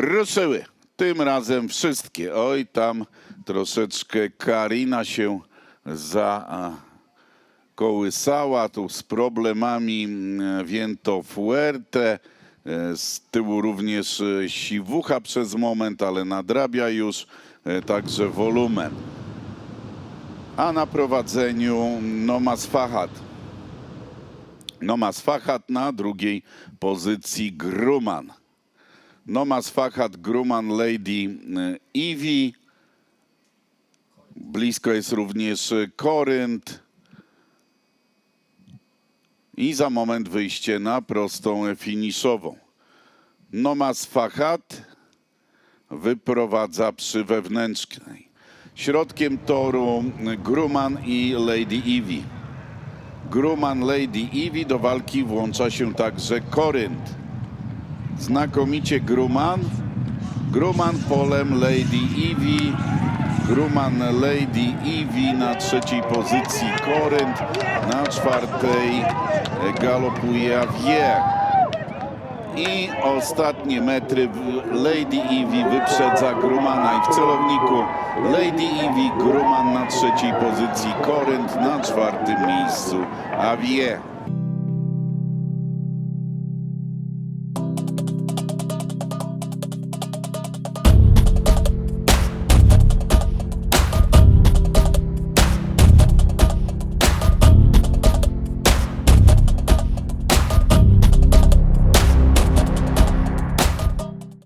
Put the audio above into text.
ruszyły. Tym razem wszystkie. Oj, tam troszeczkę Karina się zakołysała tu z problemami mm, Viento Fuerte. E, Z tyłu również e, siwucha przez moment, ale nadrabia już e, także wolumen. A na prowadzeniu Nomas Fahad. Nomas Fahad na drugiej pozycji Gruman. Nomas Fahad, Gruman, Lady y, Eevee. Blisko jest również Korynt. I za moment wyjście na prostą finiszową. Nomas Fahad wyprowadza przy wewnętrznej. Środkiem toru Gruman i Lady Eevee. Gruman, Lady Eevee do walki włącza się także Korynt. Znakomicie Gruman. Gruman polem Lady Eevee. Gruman Lady Eevee na trzeciej pozycji Korynt. Na czwartej galopuje Avier. I ostatnie metry Lady Eevee wyprzedza Grumana i w celowniku Lady Eevee, Gruman na trzeciej pozycji, Korynt na czwartym miejscu, Avier.